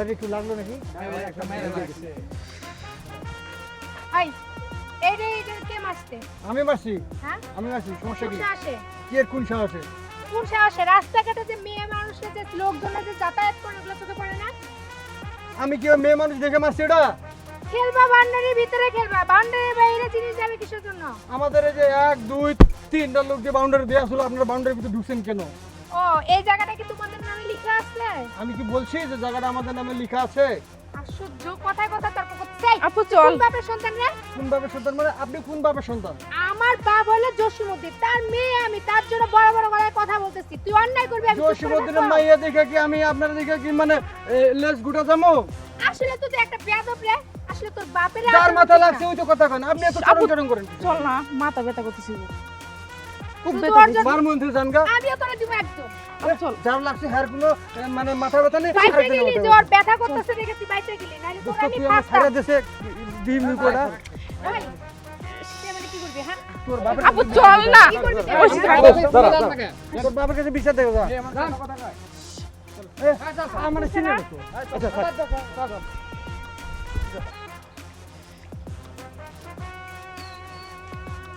Blood একটু লাগল নাকি? আই এইটা এইটা কে মারছে? আমি মারছি। হ্যাঁ? আমি মারছি সমস্যা কি? সাহসে কি এর কোন সাহসে কোন সাহসে রাস্তাঘাটে যে মেয়ে মানুষের যে লোকজনের যে যাতায়াত করে ওগুলো চোখে পড়ে না? আমি কি মেয়ে মানুষ দেখে মারছি এটা খেলবা বাউন্ডারির ভিতরে খেলবা। বাউন্ডারির বাইরে জিনিস যাবে কিসের জন্য? আমাদের এই যে এক দুই তিনটা লোক যে বাউন্ডারি দেওয়া ছিল আপনারা বাউন্ডারির ভিতরে ঢুকছেন কেন? ও এই জায়গাটা কি তোমাদের নামে লেখা আছে? আমি কি বলছি যে জায়গাটা আমাদের নামে লেখা আছে? আশ্চর্য কথায় কথা তর্ক করতে আপু চল। কোন বাপের সন্তান রে? কোন বাপের সন্তান মানে আপনি কোন বাপের সন্তান? আমার বাপ হলো জসিমুদ্দিন তার মেয়ে আমি তার জন্য বড় বড় গলায় কথা বলতেছি। তুই অন্যায় করবি আমি থাকব? মাইয়া দেখে কি আমি আপনার দেখে কি মানে লেজ গুটা আসলে তুই যে একটা বেয়াদব রে। আসলে তোর বাপের যার মাথা লাগছে ওই তো কথা কেন আপনি এত চরম চরম করেন। চল না মাথা ব্যথা করতেছি। খুব তুই ব্যথা তোর করছে। জন্য- বার মন্ত্রী জানগা আমিও তোরা দিব একদম। চল। যার লাগছে হ্যার কোনো মানে মাথা ব্যথা নেই বাইতে গেলি মাথা ব্যথা করতেছে দেখে তুই বাইতে গেলি নাহলে তোর আমি তুই ছেড়ে দেশে ওই, তুই আমাকে কি করবি হ্যাঁ? তোর বাপের আপু চল না। কি থাক। তোর বাপের কাছে বিচার দেখো যা। আমার চিনে দেখো আচ্ছা থাক।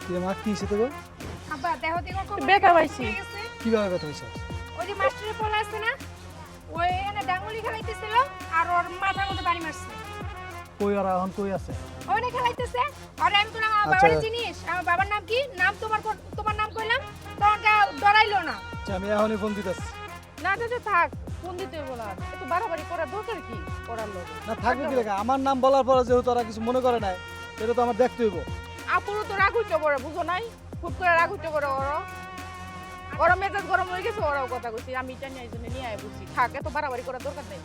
তুই কি হয়েছে তোকে আব্বা দেহ দেখো খুব বেকার গেছে। কীভাবে কথা হয়েছে? ওই যে মাস্টারের পোলা আছে না ওই এনে ডাঙ্গুলি খেলাইতেছিল আর ওর মাথার মধ্যে বাড়ি মারছে। কই আর এখন কই আছে? ওনে খেলাইতেছে। আর আমি তো আমার আচ্ছা। বাবার জিনিস আমার বাবার নাম কি? নাম তোমার তোমার নাম কইলাম তখন কে ডরাইলো না। আচ্ছা, আমি এখনই ফোন দিতেছি। না তো থাক ফোন দিতে বলা একটু বাড়াবাড়ি করার দরকার কি করার লোক? না থাকবে কি লেখা? আমার নাম বলার পরে যেহেতু ওরা কিছু মনে করে নাই এটা তো আমার দেখতে হইব। আপুরও তো রাগ পড়ে বুঝো নাই? খুব করে রাগ উঠতে পড়ে ওরা। ওরা মেজাজ গরম হয়ে গেছে ওরাও কথা কইছি আমি এটা নিয়ে এই জন্য নিয়ে আয় বুঝছি। থাক এত বাড়াবাড়ি করার দরকার নেই।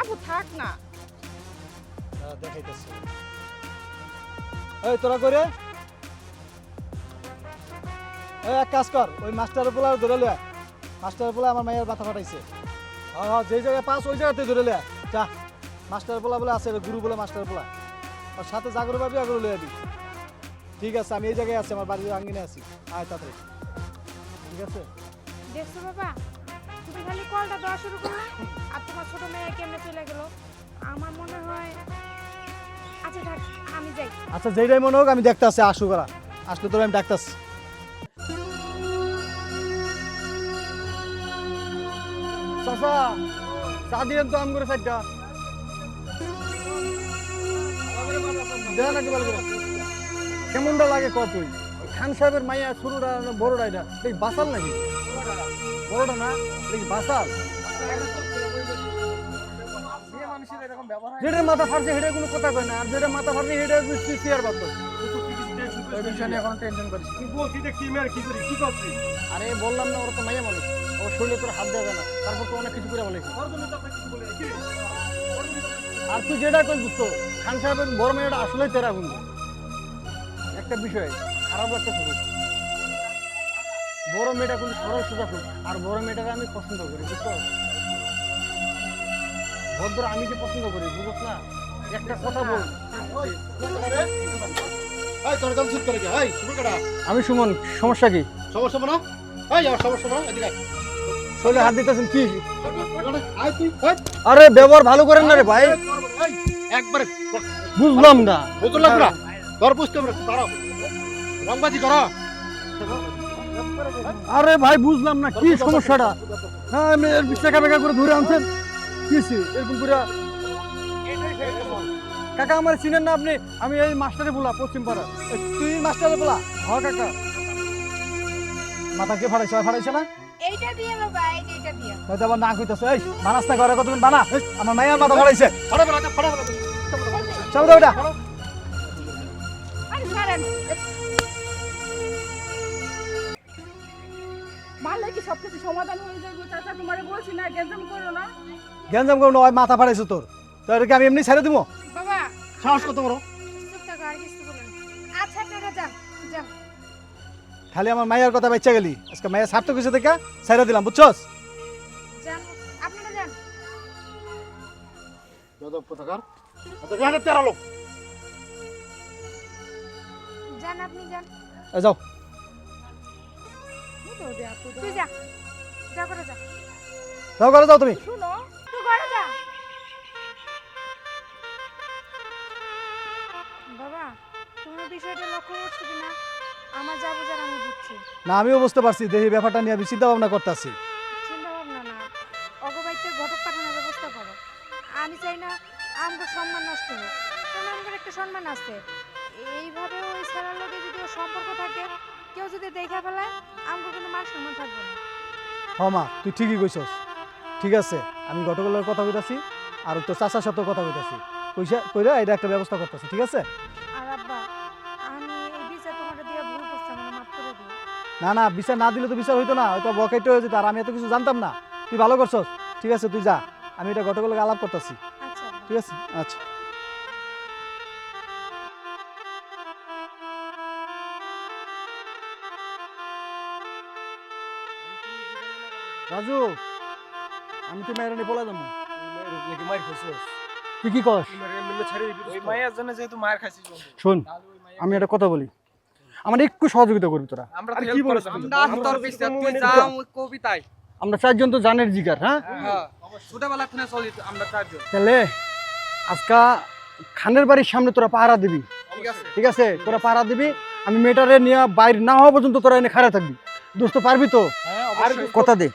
আপু থাক না। দাঁড়া, দেখাইতেছি। এই তোরা করে এই এক কাজ কর ওই মাস্টারের পোলা ধরে লয় মাস্টার পোলা আমার মায়ের মাথা ফাটাইছে। হ্যাঁ হ্যাঁ যে জায়গায় পাস ওই জায়গাতে ধরে লয় যা মাস্টার পোলা বলে আছে গুরু বলে মাস্টার পোলা আর সাথে জাগর পাবি আগ্রহ লয়ে দিবি। ঠিক আছে আমি এই জায়গায় আছি আমার বাড়ির আঙ্গিনে আছি। আয় তাড়াতাড়ি। ঠিক আছে? দেখছ বাবা তুমি খালি কলটা দেওয়া শুরু করলে আর তোমার ছোট মেয়ে কেমনে চলে গেল? আমার মনে হয় আচ্ছা থাক আমি যাই। আচ্ছা যেইটাই মনে হোক আমি দেখতে আসু করা আসলে তোর আমি ডাকতেছি। চাচা চা দিয়েন তো আম করে চারটা দেখ নাকি ভালো করে। কেমনটা লাগে কত তুই? খান সাহেবের মাইয়া না বড়টা এটা? এই বাসাল নাকি? বড়টা না? এই বাসাল? যেটার মাথা ফাটছে সেটা কোনো কথা কয় না। আর যেটা মাথা ফাটছে সেটা চেয়ার বাদ এই বিষয় নিয়ে এখন টেনশন করিস আরে বললাম না, ওরা তো মাইয়া মানুষ। ওর শরীরে তোর হাত যায় না। তারপর তো অনেক কিছু করে বলেছি আর তুই যেটা কই বুঝতো খান সাহেবের বড় মেয়েটা আসলেই তেরা গুণ একটা বিষয় খারাপ একটা শুরু বড় মেয়েটা কিন্তু সরল সোজা খুব আর বড় মেয়েটাকে আমি পছন্দ করি বুঝতো ভদ্র আমি যে পছন্দ করি বুঝছ না? একটা কথা বল। আমি সুমন সমস্যা কি? সমস্যা আর সমস্যা বনা এদিকে শরীরে হাত দিতেছেন কি? আরে ব্যবহার ভালো করেন না রে ভাই। একবারে বুঝলাম না। বুঝল লাগল না। তোর বুঝতে না, দাঁড়াও। রংবাজি করো। আরে ভাই বুঝলাম না কি সমস্যাটা? হ্যাঁ আমি এর টাকা বেকা করে ধরে আনছেন? কি? এরকম করে কাকা আমার চিনেন না আপনি? আমি এই মাস্টারে বলা পশ্চিম পাড়া তুই মাস্টারের পোলা? হ কাকা। মাথা কে ফাটাইছে ওই ফাটাইছে না? এইটা দিয়ে বাবা এইটা দিয়ে। হয়তো আবার না কইতেছে। এই মানাস না ঘরে কতক্ষণ বানা? আমার মায়ের মাথা ফাটাইছে ফড়া ফড়া ফড়া ফড়া চল দাও এটা আরে ছাড়েন কি সবকিছু সমাধান হয়ে যাবে? চাচা তোমারে বলছি না গেঞ্জাম করো না। গেঞ্জাম করো না ওই মাথা ফাটাইছে তোর। তো এটাকে আমি এমনি ছেড়ে দিব? বাবা। সাহস কত বড়। আচ্ছা আপনারা যান যান খালি আমার মায়ের কথা বেচ্চা গেলি। আজকে মায়ের স্বার্থ কিছু দেখে ছেড়ে দিলাম বুঝছস? আপনারা যান। যাদব কোথাকার? আচ্ছা তেরা লোক। যাও। যাও করে যাও তুমি। লক্ষ্য করছ আমার যা আমি বুঝছি। না আমিও বুঝতে পারছি। দেহি ব্যাপারটা নিয়ে আমি চিন্তা ভাবনা করতেছি চিন্তা ভাবনা না ব্যবস্থা করো। আমি চাই না আমার সম্মান নষ্ট হোক। একটা সম্মান আছে? এইভাবে ওই ছেলের লোকে যদি ওর সম্পর্ক থাকে কেউ যদি দেখা ফেলায় আমার কোনো মান সম্মান থাকবে না। হ মা তুই ঠিকই কইছস। ঠিক আছে আমি গতকালের কথা কইতাছি আর তোর চাচার সাথেও কথা কইতাছি। কইসা কইরা এটা একটা ব্যবস্থা করতেছি ঠিক আছে? আর আব্বা আমি এই বিচার তোমাকে দিয়ে ভুল করছি আমার মাফ করে দিও। না না বিচার না দিলে তো বিচার হইতো না হয়তো বকাইতে হয়ে যেত আর আমি এত কিছু জানতাম না। তুই ভালো করছস। ঠিক আছে তুই যা আমি এটা গতকালকে আলাপ করতেছি। আচ্ছা। ঠিক আছে? আচ্ছা। রাজু আমি তো মেয়ের নিয়ে বলা যাব নাকি মার খাইছস তুই কি কস? মায়ের জন্য যেহেতু মার খাইছিস শোন আমি একটা কথা বলি। আমার একটু সহযোগিতা করবি তোরা। আমরা কি কবিতায় চারজন তো জানের জিগার হ্যাঁ? হ্যাঁ ছোটবেলা থেকে চলি আমরা চারজন। তাহলে আজকা খানের বাড়ির সামনে তোরা পাহারা দিবি। ঠিক আছে। তোরা পাহারা দিবি। আমি মেটারে নিয়ে বাইরে না হওয়া পর্যন্ত তোরা এনে খাড়া থাকবি। দোস্ত পারবি তো? হ্যাঁ কথা দে।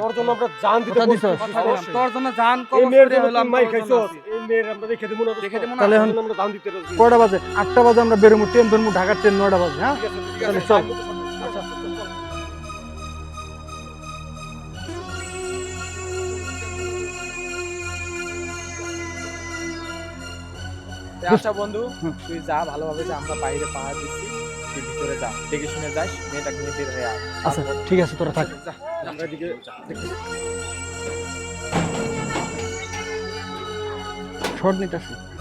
তোর জন্য আমরা জান দিতে দিলাম। তোর জন্য জান কবজ করে হলাম মাই আছি। এই মেয়ের আমরা রেখে দেবো না রেখে দেবো না? তাহলে আমরা জান দিতে রাজি। কয়টা বাজে? আটটা বাজে আমরা বেরোবো ট্রেন ধরবো ঢাকার ট্রেন নয়টা বাজে হ্যাঁ? ঠিক আছে, ঠিক তাহলে চল। আচ্ছা, চল। আচ্ছা বন্ধু তুই যা ভালোভাবে যা আমরা বাইরে পাহাড় দিচ্ছি। তুই ভিতরে যা দেখে শুনে যাস মেয়েটাকে নিয়ে বের হয়ে আয়। আচ্ছা ঠিক আছে তোরা থাক। যা আমরা এদিকে শর্ট নিতে তুমি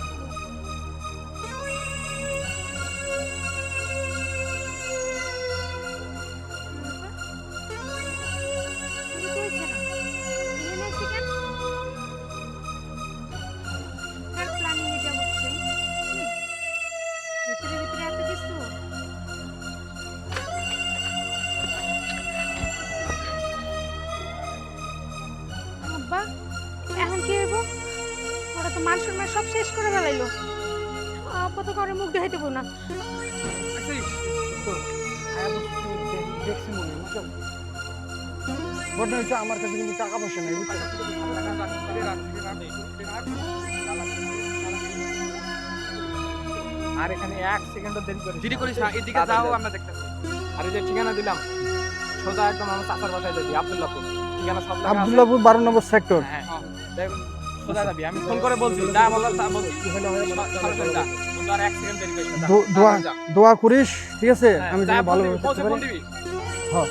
শেষ করে ফেলাইলো। আব্বা তো কারও মুখ দেখাইতে পারব না। দেখছি মনে বুঝছ? ঘটনা হচ্ছে আমার কাছে কিন্তু টাকা পয়সা নেই বুঝছ? আর এখানে এক সেকেন্ডও দেরি করিস দেরি করিস না এদিকে যাও আমরা দেখতেছি। আর এই যে ঠিকানা দিলাম সোজা একদম আমার চাচার বাসায় যাবি আব্দুল্লাহপুর ঠিকানা সব। আবদুল্লাপুর বারো নম্বর সেক্টর হ্যাঁ দেখ, যাবি আমি ফোন করে বলছি যা বলার তা বলছি। সরাসরি যা। বন্ধু, আর এক সেকেন্ড দেরি করিস না যা, দো- দোয়া করিস ঠিক আছে? হ্যাঁ, আমি ভালো দিবি, পারি হ্যাঁ।